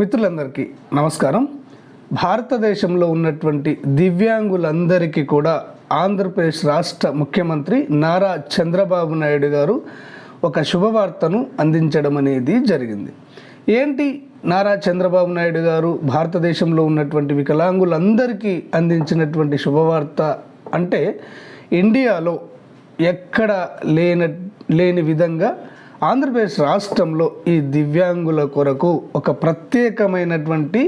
మిత్రులందరికీ నమస్కారం. భారతదేశంలో ఉన్నటువంటి దివ్యాంగులందరికీ కూడా ఆంధ్రప్రదేశ్ రాష్ట్ర ముఖ్యమంత్రి నారా చంద్రబాబు నాయుడు గారు ఒక శుభవార్తను అందించడం అనేది జరిగింది. ఏంటి నారా చంద్రబాబు నాయుడు గారు భారతదేశంలో ఉన్నటువంటి వికలాంగులందరికీ అందించినటువంటి శుభవార్త అంటే ఇండియాలో ఎక్కడ లేన లేని విధంగా ఆంధ్రప్రదేశ్ రాష్ట్రంలో ఈ దివ్యాంగుల కొరకు ఒక ప్రత్యేకమైనటువంటి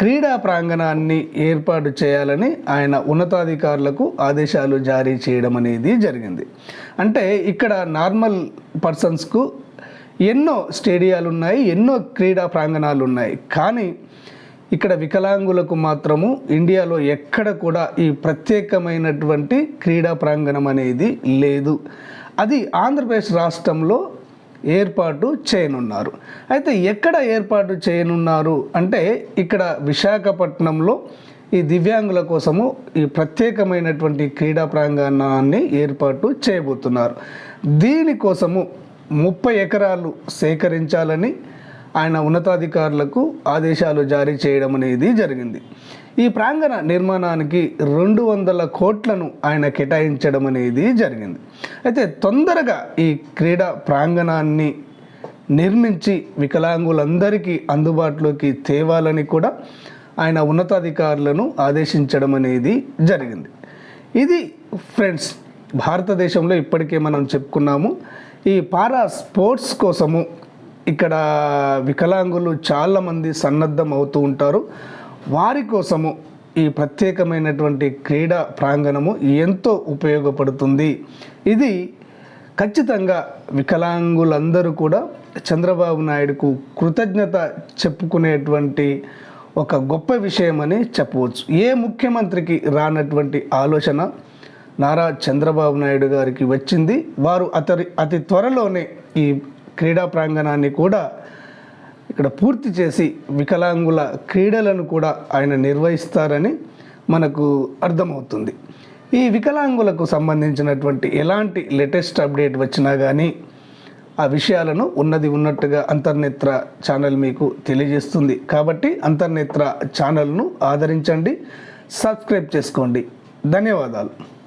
క్రీడా ప్రాంగణాన్ని ఏర్పాటు చేయాలని ఆయన ఉన్నతాధికారులకు ఆదేశాలు జారీ చేయడం అనేది జరిగింది. అంటే ఇక్కడ నార్మల్ పర్సన్స్కు ఎన్నో స్టేడియాలు ఉన్నాయి ఎన్నో క్రీడా ప్రాంగణాలు ఉన్నాయి కానీ ఇక్కడ వికలాంగులకు మాత్రము ఇండియాలో ఎక్కడ కూడా ఈ ప్రత్యేకమైనటువంటి క్రీడా ప్రాంగణం అనేది లేదు. అది ఆంధ్రప్రదేశ్ రాష్ట్రంలో ఏర్పాటు చేయనున్నారు. అయితే ఎక్కడ ఏర్పాటు చేయనున్నారు అంటే ఇక్కడ విశాఖపట్నంలో ఈ దివ్యాంగుల కోసము ఈ ప్రత్యేకమైనటువంటి క్రీడా ప్రాంగణాన్ని ఏర్పాటు చేయబోతున్నారు. దీనికోసము ముప్పై ఎకరాలు సేకరించాలని ఆయన ఉన్నతాధికారులకు ఆదేశాలు జారీ చేయడం అనేది జరిగింది. ఈ ప్రాంగణ నిర్మాణానికి రెండు వందల కోట్లను ఆయన కేటాయించడం అనేది జరిగింది. అయితే తొందరగా ఈ క్రీడా ప్రాంగణాన్ని నిర్మించి వికలాంగులందరికీ అందుబాటులోకి తేవాలని కూడా ఆయన ఉన్నతాధికారులను ఆదేశించడం అనేది జరిగింది. ఇది ఫ్రెండ్స్ భారతదేశంలో ఇప్పటికే మనం చెప్పుకున్నాము. ఈ పారా స్పోర్ట్స్ కోసము ఇక్కడ వికలాంగులు చాలామంది సన్నద్ధం అవుతూ ఉంటారు. వారి కోసము ఈ ప్రత్యేకమైనటువంటి క్రీడా ప్రాంగణము ఎంతో ఉపయోగపడుతుంది. ఇది ఖచ్చితంగా వికలాంగులందరూ కూడా చంద్రబాబు నాయుడుకు కృతజ్ఞత చెప్పుకునేటువంటి ఒక గొప్ప విషయమని చెప్పవచ్చు. ఏ ముఖ్యమంత్రికి రానటువంటి ఆలోచన నారా చంద్రబాబు నాయుడు గారికి వచ్చింది. వారు అతని అతి త్వరలోనే ఈ క్రీడా ప్రాంగణాన్ని కూడా ఇక్కడ పూర్తి చేసి వికలాంగుల క్రీడలను కూడా ఆయన నిర్వహిస్తారని మనకు అర్థమవుతుంది. ఈ వికలాంగులకు సంబంధించినటువంటి ఎలాంటి లేటెస్ట్ అప్డేట్ వచ్చినా కానీ ఆ విషయాలను ఉన్నది ఉన్నట్టుగా అంతర్నేత్ర ఛానల్ మీకు తెలియజేస్తుంది. కాబట్టి అంతర్నేత్ర ఛానల్ను ఆదరించండి సబ్స్క్రైబ్ చేసుకోండి. ధన్యవాదాలు.